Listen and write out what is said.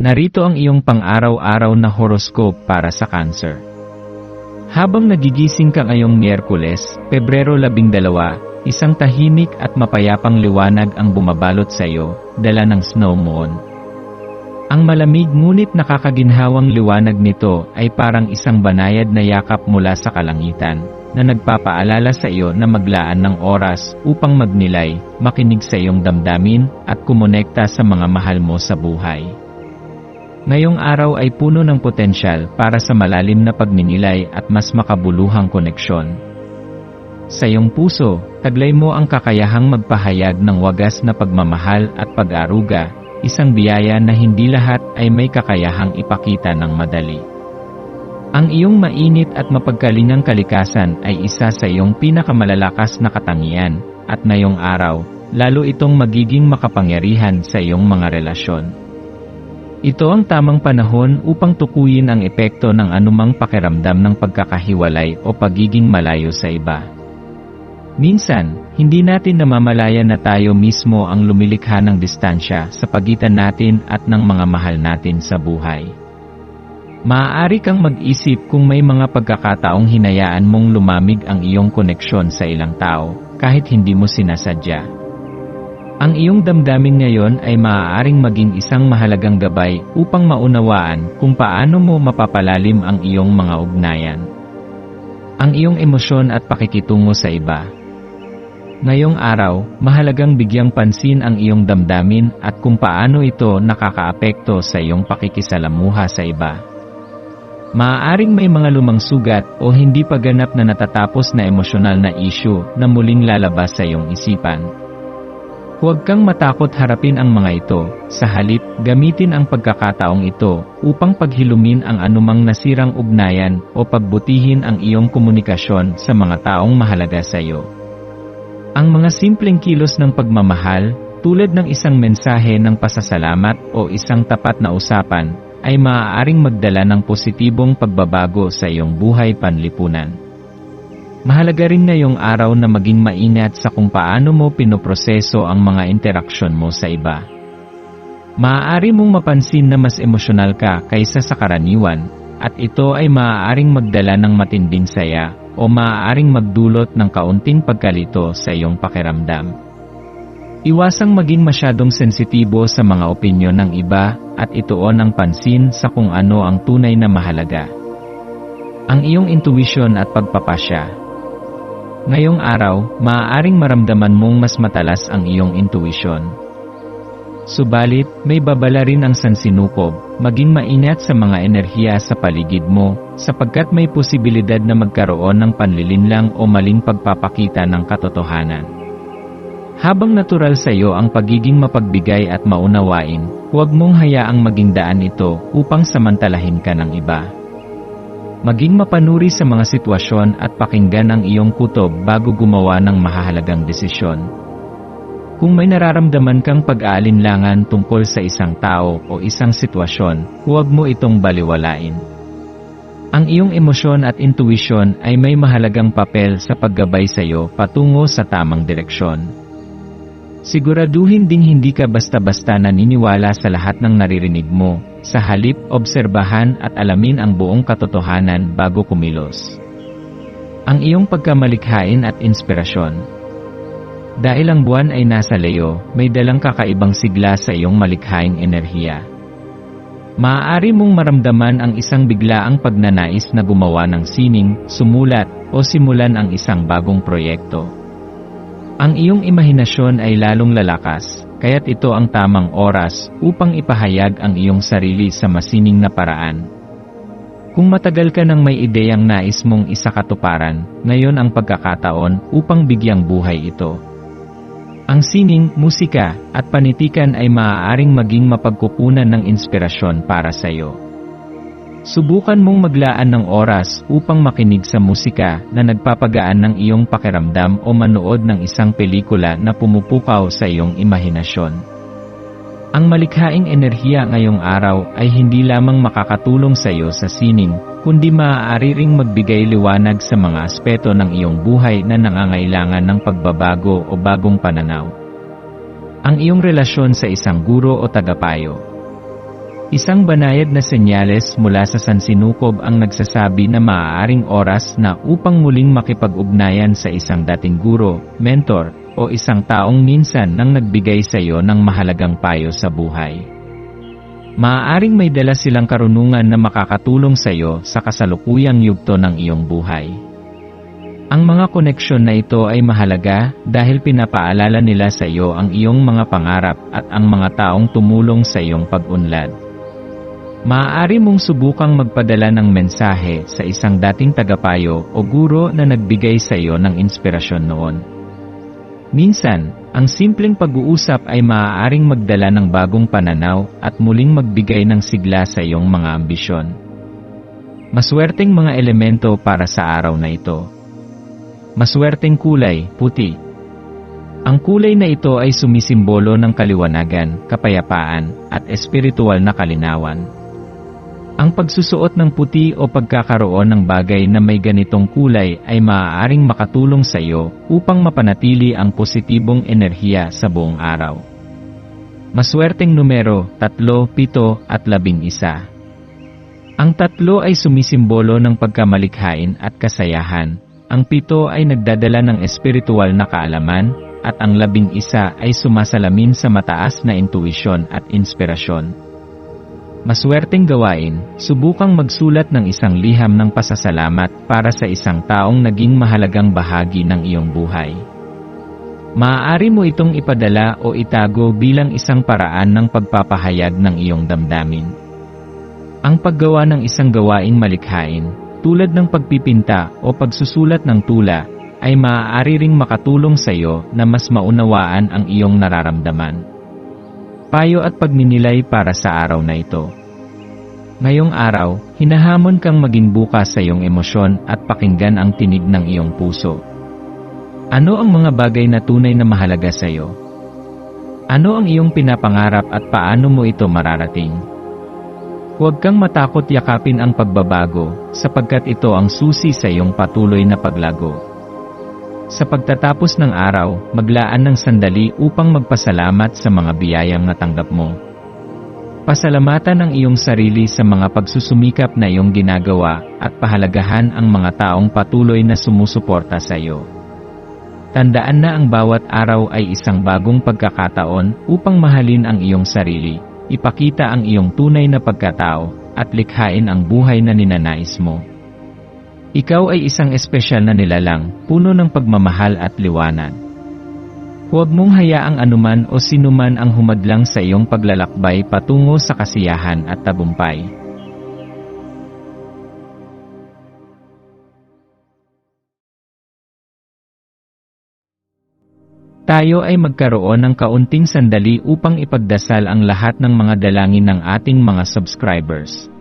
Narito ang iyong pang-araw-araw na horoscope para sa Cancer. Habang nagigising ka ngayong Miyerkules, Pebrero 12, isang tahimik at mapayapang liwanag ang bumabalot sa iyo, dala ng snow moon. Ang malamig ngunit nakakaginhawang liwanag nito ay parang isang banayad na yakap mula sa kalangitan, na nagpapaalala sa iyo na maglaan ng oras upang magnilay, makinig sa iyong damdamin, at kumonekta sa mga mahal mo sa buhay. Ngayong araw ay puno ng potensyal para sa malalim na pagninilay at mas makabuluhang koneksyon. Sa iyong puso, taglay mo ang kakayahang magpahayag ng wagas na pagmamahal at pag-aruga, isang biyaya na hindi lahat ay may kakayahang ipakita ng madali. Ang iyong mainit at mapagkalingang kalikasan ay isa sa iyong pinakamalalakas na katangian, at ngayong araw, lalo itong magiging makapangyarihan sa iyong mga relasyon. Ito ang tamang panahon upang tukuyin ang epekto ng anumang pakiramdam ng pagkakahiwalay o pagiging malayo sa iba. Minsan, hindi natin namamalaya na tayo mismo ang lumilikha ng distansya sa pagitan natin at ng mga mahal natin sa buhay. Maaari kang mag-isip kung may mga pagkakataong hinayaan mong lumamig ang iyong koneksyon sa ilang tao, kahit hindi mo sinasadya. Ang iyong damdamin ngayon ay maaaring maging isang mahalagang gabay upang maunawaan kung paano mo mapapalalim ang iyong mga ugnayan. Ang iyong emosyon at pakikitungo sa iba. Ngayong araw, mahalagang bigyang pansin ang iyong damdamin at kung paano ito nakakaapekto sa iyong pakikisalamuha sa iba. Maaaring may mga lumang sugat o hindi pa ganap na natatapos na emosyonal na issue na muling lalabas sa iyong isipan. Huwag kang matakot harapin ang mga ito, sa halip, gamitin ang pagkakataong ito upang paghilumin ang anumang nasirang ugnayan o pagbutihin ang iyong komunikasyon sa mga taong mahalaga sa iyo. Ang mga simpleng kilos ng pagmamahal, tulad ng isang mensahe ng pasasalamat o isang tapat na usapan, ay maaaring magdala ng positibong pagbabago sa iyong buhay panlipunan. Mahalaga rin ngayong araw na maging maingat sa kung paano mo pinoproseso ang mga interaksyon mo sa iba. Maaari mong mapansin na mas emosyonal ka kaysa sa karaniwan, at ito ay maaaring magdala ng matinding saya o maaaring magdulot ng kaunting pagkalito sa iyong pakiramdam. Iwasang maging masyadong sensitibo sa mga opinyon ng iba at ituon ang pansin sa kung ano ang tunay na mahalaga. Ang iyong intuition at pagpapasya Ngayong araw, maaaring maramdaman mong mas matalas ang iyong intuition. Subalit, may babala rin ang sansinukob, maging maingat sa mga enerhiya sa paligid mo, sapagkat may posibilidad na magkaroon ng panlilinlang o maling pagpapakita ng katotohanan. Habang natural sa iyo ang pagiging mapagbigay at maunawain, huwag mong hayaang maging daan ito upang samantalahin ka ng iba. Maging mapanuri sa mga sitwasyon at pakinggan ang iyong kutob bago gumawa ng mahahalagang desisyon. Kung may nararamdaman kang pag-aalinlangan tungkol sa isang tao o isang sitwasyon, huwag mo itong baliwalain. Ang iyong emosyon at intuition ay may mahalagang papel sa paggabay sa iyo patungo sa tamang direksyon. Siguraduhin ding hindi ka basta-basta naniniwala sa lahat ng naririnig mo, sa halip, obserbahan at alamin ang buong katotohanan bago kumilos. Ang iyong pagkamalikhain at inspirasyon. Dahil ang buwan ay nasa Leo, may dalang kakaibang sigla sa iyong malikhaing enerhiya. Maaari mong maramdaman ang isang biglaang pagnanais na gumawa ng sining, sumulat, o simulan ang isang bagong proyekto. Ang iyong imahinasyon ay lalong lalakas, kaya't ito ang tamang oras upang ipahayag ang iyong sarili sa masining na paraan. Kung matagal ka nang may ideyang nais mong isakatuparan, ngayon ang pagkakataon upang bigyang buhay ito. Ang sining, musika, at panitikan ay maaaring maging mapagkukunan ng inspirasyon para sa iyo. Subukan mong maglaan ng oras upang makinig sa musika na nagpapagaan ng iyong pakiramdam o manood ng isang pelikula na pumupukaw sa iyong imahinasyon. Ang malikhaing enerhiya ngayong araw ay hindi lamang makakatulong sa iyo sa sining, kundi maaari ring magbigay liwanag sa mga aspeto ng iyong buhay na nangangailangan ng pagbabago o bagong pananaw. Ang iyong relasyon sa isang guro o tagapayo. Isang banayad na senyales mula sa sansinukob ang nagsasabi na maaaring oras na upang muling makipag-ugnayan sa isang dating guro, mentor, o isang taong minsan nang nagbigay sa iyo ng mahalagang payo sa buhay. Maaaring may dala silang karunungan na makakatulong sa iyo sa kasalukuyang yugto ng iyong buhay. Ang mga koneksyon na ito ay mahalaga dahil pinapaalala nila sa iyo ang iyong mga pangarap at ang mga taong tumulong sa iyong pag-unlad. Maaari mong subukang magpadala ng mensahe sa isang dating tagapayo o guro na nagbigay sa iyo ng inspirasyon noon. Minsan, ang simpleng pag-uusap ay maaaring magdala ng bagong pananaw at muling magbigay ng sigla sa iyong mga ambisyon. Maswerteng mga elemento para sa araw na ito. Maswerteng kulay, puti. Ang kulay na ito ay sumisimbolo ng kaliwanagan, kapayapaan, at espiritual na kalinawan. Ang pagsusuot ng puti o pagkakaroon ng bagay na may ganitong kulay ay maaaring makatulong sa iyo upang mapanatili ang positibong enerhiya sa buong araw. Maswerteng numero 3, 7 at 11. Ang tatlo ay sumisimbolo ng pagkamalikhain at kasayahan. Ang pito ay nagdadala ng espiritual na kaalaman at ang labing isa ay sumasalamin sa mataas na intuisyon at inspirasyon. Maswerteng gawain, subukang magsulat ng isang liham ng pasasalamat para sa isang taong naging mahalagang bahagi ng iyong buhay. Maaari mo itong ipadala o itago bilang isang paraan ng pagpapahayag ng iyong damdamin. Ang paggawa ng isang gawaing malikhain, tulad ng pagpipinta o pagsusulat ng tula, ay maaari ring makatulong sa iyo na mas maunawaan ang iyong nararamdaman. Payo at pagninilay para sa araw na ito. Ngayong araw, hinahamon kang maging bukas sa iyong emosyon at pakinggan ang tinig ng iyong puso. Ano ang mga bagay na tunay na mahalaga sa iyo? Ano ang iyong pinapangarap at paano mo ito mararating? Huwag kang matakot yakapin ang pagbabago, sapagkat ito ang susi sa iyong patuloy na paglago. Sa pagtatapos ng araw, maglaan ng sandali upang magpasalamat sa mga biyayang natanggap mo. Pasalamatan ang iyong sarili sa mga pagsusumikap na iyong ginagawa at pahalagahan ang mga taong patuloy na sumusuporta sa iyo. Tandaan na ang bawat araw ay isang bagong pagkakataon upang mahalin ang iyong sarili, ipakita ang iyong tunay na pagkatao, at likhain ang buhay na ninanais mo. Ikaw ay isang espesyal na nilalang, puno ng pagmamahal at liwanag. Huwag mong hayaang anuman o sinuman ang humadlang sa iyong paglalakbay patungo sa kasiyahan at tabumpay. Tayo ay magkaroon ng kaunting sandali upang ipagdasal ang lahat ng mga dalangin ng ating mga subscribers